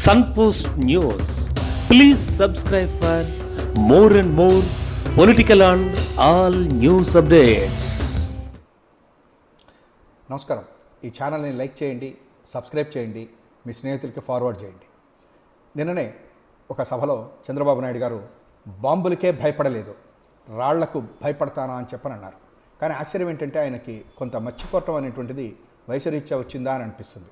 Sunpost news please subscribe for more and more political and all news updates నమస్కారం. ఈ ఛానల్ని like చేయండి subscribe చేయండి మీ స్నేహితులకి ఫార్వర్డ్ చేయండి. నిన్ననే ఒక సభలో చంద్రబాబు నాయుడు గారు బాంబులకే భయపడలేదు రాళ్ళకు భయపడతానా అని చెప్పని అన్నారు కానీ ఆశ్చర్యం ఏంటంటే ఆయనకి కొంత మర్చిపోవటం అనేటువంటిది వయసురీత్యా వచ్చిందా అని అనిపిస్తుంది.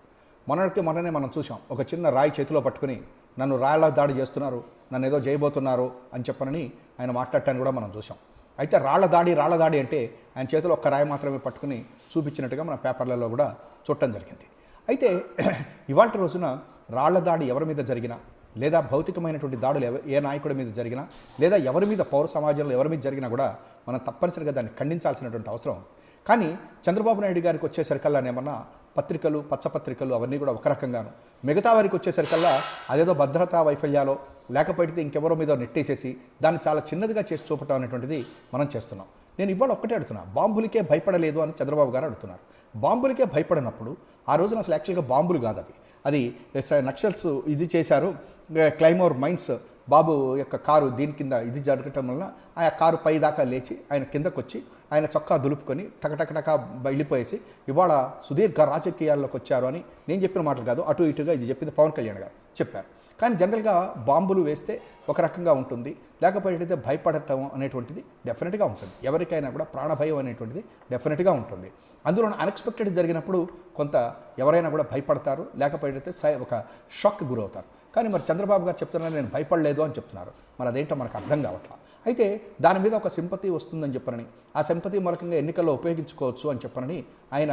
మొన్నటికి మొన్ననే మనం చూసాం ఒక చిన్న రాయి చేతిలో పట్టుకుని నన్ను రాళ్ళ దాడి చేస్తున్నారు నన్ను ఏదో చేయబోతున్నారు అని చెప్పనని ఆయన మాట్లాడటాన్ని కూడా మనం చూసాం అయితే రాళ్ళ దాడి రాళ్ళ దాడి అంటే ఆయన చేతిలో ఒక్క రాయి మాత్రమే పట్టుకుని చూపించినట్టుగా మన పేపర్లలో కూడా చూడటం జరిగింది. అయితే ఇవాళ రోజున రాళ్ళ దాడి ఎవరి మీద జరిగినా లేదా భౌతికమైనటువంటి దాడులు ఏ నాయకుడి మీద జరిగినా లేదా ఎవరి మీద పౌర సమాజంలో ఎవరి మీద జరిగినా కూడా మనం తప్పనిసరిగా దాన్ని ఖండించాల్సినటువంటి అవసరం. కానీ చంద్రబాబు నాయుడు గారికి వచ్చేసరికల్లానేమన్నా పత్రికలు పచ్చపత్రికలు అవన్నీ కూడా ఒక రకంగాను. మిగతా వారికి వచ్చేసరికల్లా అదేదో భద్రతా వైఫల్యాలో లేకపోతే ఇంకెవరో మీద నెట్టేసేసి దాన్ని చాలా చిన్నదిగా చేసి చూపటం అనేటువంటిది మనం చేస్తున్నాం. నేను ఇవాళ ఒక్కటే అడుగుతున్నా బాంబులకే భయపడలేదు అని చంద్రబాబు గారు అడుగుతున్నారు. బాంబులకే భయపడినప్పుడు ఆ రోజున అసలు యాక్చువల్గా బాంబులు కాదు అవి. అది నక్సల్స్ ఇది చేశారు క్లైమోర్ మైన్స్ బాబు యొక్క కారు దీని కింద ఇది జరగటం వలన ఆ కారు పై దాకా లేచి ఆయన కిందకు వచ్చి ఆయన చొక్కా దులుపుకొని టకటకటక వెళ్ళిపోయేసి ఇవాళ సుదీర్ఘ రాజకీయాల్లోకి వచ్చారు అని నేను చెప్పిన మాటలు కాదు అటు ఇటుగా ఇది చెప్పింది పవన్ కళ్యాణ్ గారు చెప్పారు. కానీ జనరల్గా బాంబులు వేస్తే ఒక రకంగా ఉంటుంది లేకపోతే భయపడటం అనేటువంటిది డెఫినెట్గా ఉంటుంది. ఎవరికైనా కూడా ప్రాణభయం అనేటువంటిది డెఫినెట్గా ఉంటుంది. అందులో అన్ఎక్స్పెక్టెడ్ జరిగినప్పుడు కొంత ఎవరైనా కూడా భయపడతారు లేకపోతే సై- ఒక షాక్ గురవుతారు. కానీ మరి చంద్రబాబు గారు చెప్తున్నారు నేను భయపడలేదు అని చెప్తున్నారు. మరి అదేంటో మనకు అర్థం కావట్లేదు అయితే దాని మీద ఒక సింపతి వస్తుందని చెప్పనని ఆ సింపతి మూలకంగా ఎన్నికల్లో ఉపయోగించుకోవచ్చు అని చెప్పనని ఆయన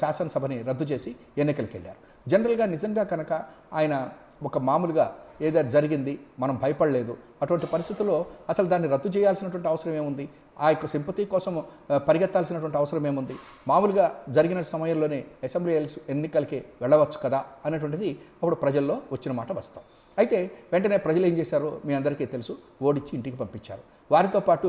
శాసనసభని రద్దు చేసి ఎన్నికలకు వెళ్ళారు జనరల్గా నిజంగా కనుక ఆయన ఒక మామూలుగా ఏదో జరిగింది మనం భయపడలేదు అటువంటి పరిస్థితుల్లో అసలు దాన్ని రద్దు చేయాల్సినటువంటి అవసరం ఏముంది? ఆ యొక్క సింపతి కోసం పరిగెత్తాల్సినటువంటి అవసరం ఏముంది? మామూలుగా జరిగిన సమయంలోనే అసెంబ్లీ ఎన్నికలకి వెళ్ళవచ్చు కదా? అనేటువంటిది అప్పుడు ప్రజల్లో వచ్చిన మాట వస్తాం అయితే వెంటనే ప్రజలు ఏం చేశారు? మీ అందరికీ తెలుసు ఓడిచ్చి ఇంటికి పంపించారు. వారితో పాటు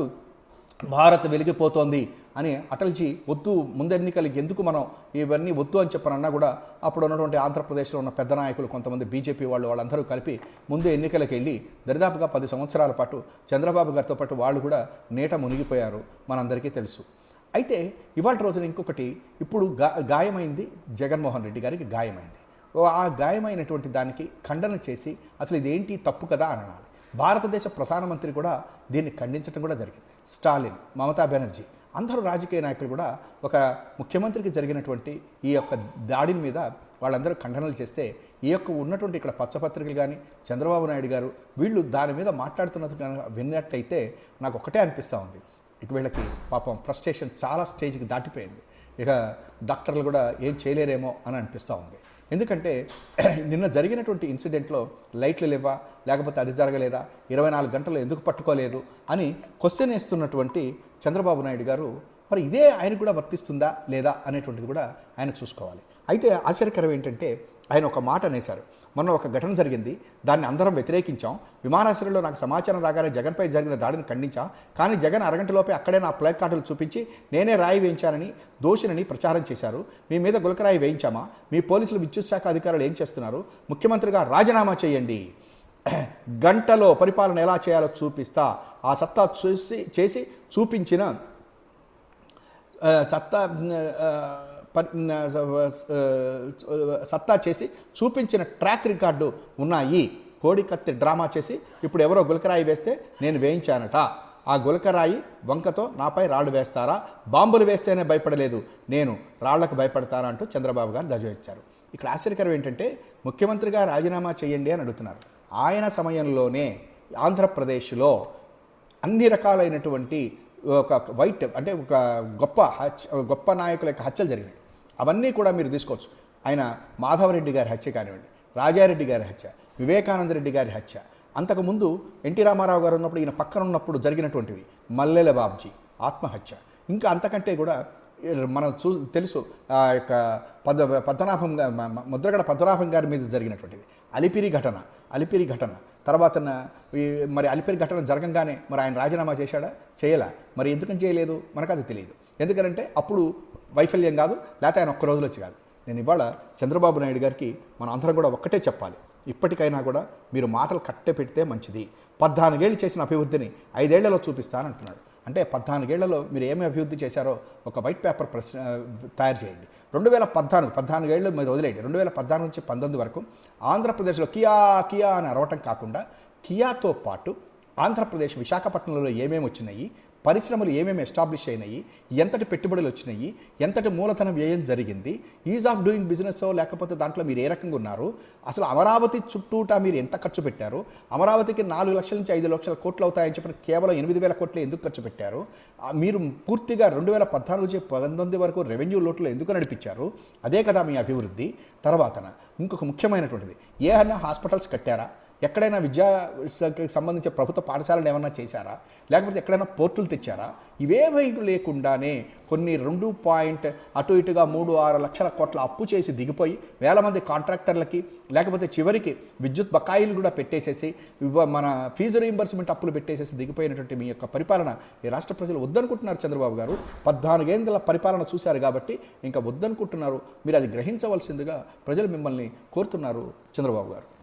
భారత్ వెలిగిపోతోంది అని అటల్జీ వద్దు ముందెన్నికలకి ఎందుకు మనం ఇవన్నీ వద్దు అని చెప్పనన్నా కూడా అప్పుడు ఉన్నటువంటి ఆంధ్రప్రదేశ్లో ఉన్న పెద్ద నాయకులు కొంతమంది బీజేపీ వాళ్ళు వాళ్ళందరూ కలిపి ముందు ఎన్నికలకు వెళ్ళి దరిదాపుగా పది సంవత్సరాల పాటు చంద్రబాబు గారితో పాటు వాళ్ళు కూడా నీట మునిగిపోయారు మనందరికీ తెలుసు. అయితే ఇవాళ రోజున ఇంకొకటి ఇప్పుడు గా గాయమైంది జగన్మోహన్ రెడ్డి గారికి గాయమైంది. ఆ గాయమైనటువంటి దానికి ఖండన చేసి అసలు ఇదేంటి తప్పు కదా అని అనాలి. భారతదేశ ప్రధానమంత్రి కూడా దీన్ని ఖండించడం కూడా జరిగింది. స్టాలిన్ మమతా బెనర్జీ అందరూ రాజకీయ నాయకులు కూడా ఒక ముఖ్యమంత్రికి జరిగినటువంటి ఈ యొక్క దాడిని మీద వాళ్ళందరూ ఖండనలు చేస్తే ఈ యొక్క ఉన్నటువంటి ఇక్కడ పచ్చపత్రికలు కానీ చంద్రబాబు నాయుడు గారు వీళ్ళు దాని మీద మాట్లాడుతున్నది కనుక విన్నట్టయితే నాకు ఒకటే అనిపిస్తూ ఉంది. ఇక వీళ్ళకి పాపం ఫ్రస్ట్రేషన్ చాలా స్టేజ్కి దాటిపోయింది. ఇక డాక్టర్లు కూడా ఏం చేయలేరేమో అని అనిపిస్తూ ఉంది. ఎందుకంటే నిన్న జరిగినటువంటి ఇన్సిడెంట్లో లైట్లు లేవా? లేకపోతే అది జరగలేదా? ఇరవై నాలుగు గంటలు ఎందుకు పట్టుకోలేదు? అని క్వశ్చన్ వేస్తున్నటువంటి చంద్రబాబు నాయుడు గారు మరి ఇదే ఆయన కూడా వర్తిస్తుందా లేదా అనేటువంటిది కూడా ఆయన చూసుకోవాలి. అయితే ఆశ్చర్యకరం ఏంటంటే ఆయన ఒక మాట అనేశారు. మొన్న ఒక ఘటన జరిగింది. దాన్ని అందరం వ్యతిరేకించాం. విమానాశ్రయంలో నాకు సమాచారం రాగానే జగన్పై జరిగిన దాడిని ఖండించాం. కానీ జగన్ అరగంటలోపే అక్కడే నా ప్లగ్ కార్డులు చూపించి నేనే రాయి వేయించానని దోషినని ప్రచారం చేశారు. మీ మీద గులకరాయి వేయించామా? మీ పోలీసులు విద్యుత్ శాఖ అధికారులు ఏం చేస్తున్నారు? ముఖ్యమంత్రిగా రాజీనామా చేయండి. గంటలో పరిపాలన ఎలా చేయాలో చూపిస్తా. ఆ సత్తా చూసి చేసి చూపించిన సత్తా సత్తా చేసి చూపించిన ట్రాక్ రికార్డు ఉన్నాయి. కోడికత్తి డ్రామా చేసి ఇప్పుడు ఎవరో గులకరాయి వేస్తే నేను వేయించానట. ఆ గులకరాయి వంకతో నాపై రాళ్ళు వేస్తారా? బాంబులు వేస్తేనే భయపడలేదు. నేను రాళ్ళకు భయపడతారా అంటూ చంద్రబాబు గారు ధ్వజమిచ్చారు ఇక్కడ ఆశ్చర్యకరం ఏంటంటే ముఖ్యమంత్రిగా రాజీనామా చేయండి అని అడుగుతున్నారు. ఆయన సమయంలోనే ఆంధ్రప్రదేశ్లో అన్ని రకాలైనటువంటి ఒక వైట్ అంటే ఒక గొప్ప హత్య గొప్ప నాయకుల యొక్క హత్యలు జరిగినాయి. అవన్నీ కూడా మీరు తీసుకోవచ్చు. ఆయన మాధవరెడ్డి గారి హత్య కానివ్వండి రాజారెడ్డి గారి హత్య వివేకానంద రెడ్డి గారి హత్య. అంతకుముందు ఎన్టీ రామారావు గారు ఉన్నప్పుడు ఈయన పక్కన ఉన్నప్పుడు జరిగినటువంటివి. మల్లెల బాబ్జీ ఆత్మహత్య. ఇంకా అంతకంటే కూడా మనం చూ తెలుసు ఆ యొక్క పద్మ పద్మనాభం ముద్రగడ పద్మనాభం గారి మీద జరిగినటువంటిది. అలిపిరి ఘటన అలిపిరి ఘటన. తర్వాత ఈ మరి అలిపిరి ఘటన జరగంగానే మరి ఆయన రాజీనామా చేశాడా? చేయలా. మరి ఎందుకని చేయలేదు? మనకు అది తెలియదు. ఎందుకంటే అప్పుడు వైఫల్యం కాదు లేకపోతే ఆయన ఒక్క రోజులు వచ్చి కాదు. నేను ఇవాళ చంద్రబాబు నాయుడు గారికి మన అందరం కూడా ఒక్కటే చెప్పాలి. ఇప్పటికైనా కూడా మీరు మాటలు కట్టె పెడితే మంచిది. పద్నాలుగేళ్ళు చేసిన అభివృద్ధిని ఐదేళ్ళలో చూపిస్తానంటున్నాడు. అంటే పద్నాలుగేళ్ళలో మీరు ఏమి అభివృద్ధి చేశారో ఒక వైట్ పేపర్ ప్రశ్న తయారు చేయండి. రెండు వేల పద్నాలుగు పద్నాలుగేళ్ళు మీరు వదిలేయండి. రెండు వేల పద్నాలుగు నుంచి పంతొమ్మిది వరకు ఆంధ్రప్రదేశ్లో కియా కియా అని అరవటం కాకుండా కియాతో పాటు ఆంధ్రప్రదేశ్ విశాఖపట్నంలో ఏమేమి వచ్చినాయి పరిశ్రమలు ఏమేమి ఎస్టాబ్లిష్ అయినాయి ఎంతటి పెట్టుబడులు వచ్చినాయి ఎంతటి మూలధన వ్యయం జరిగింది ఈజ్ ఆఫ్ డూయింగ్ బిజినెస్ లేకపోతే దాంట్లో మీరు ఏ రకంగా ఉన్నారు అసలు అమరావతి చుట్టూటా మీరు ఎంత ఖర్చు పెట్టారు అమరావతికి నాలుగు లక్షల నుంచి ఐదు లక్షల కోట్లు అవుతాయని చెప్పిన కేవలం ఎనిమిది వేల కోట్లు ఎందుకు ఖర్చు పెట్టారు మీరు పూర్తిగా రెండు వేల పద్నాలుగు నుంచి పంతొమ్మిది వరకు రెవెన్యూ లోట్లు ఎందుకు నడిపించారు అదే కదా మీ అభివృద్ధి. తర్వాతన ఇంకొక ముఖ్యమైనటువంటిది ఏమైనా హాస్పిటల్స్ కట్టారా? ఎక్కడైనా విద్యా సంబంధించిన ప్రభుత్వ పాఠశాలలు ఏమైనా చేశారా? లేకపోతే ఎక్కడైనా పోర్టులు తెచ్చారా? ఇవేమీ లేకుండానే కొన్ని రెండు పాయింట్ అటు ఇటుగా మూడు ఆరు లక్షల కోట్ల అప్పు చేసి దిగిపోయి వేల మంది కాంట్రాక్టర్లకి లేకపోతే చివరికి విద్యుత్ బకాయిలు కూడా పెట్టేసేసి మన ఫీజు రీయింబర్స్మెంట్ అప్పులు పెట్టేసేసి దిగిపోయినటువంటి మీ యొక్క పరిపాలన ఈ రాష్ట్ర ప్రజలు వద్దనుకుంటున్నారు చంద్రబాబు గారు. పద్నాలుగేందుల పరిపాలన చూశారు కాబట్టి ఇంకా వద్దనుకుంటున్నారు. మీరు అది గ్రహించవలసిందిగా ప్రజలు మిమ్మల్ని కోరుతున్నారు చంద్రబాబు గారు.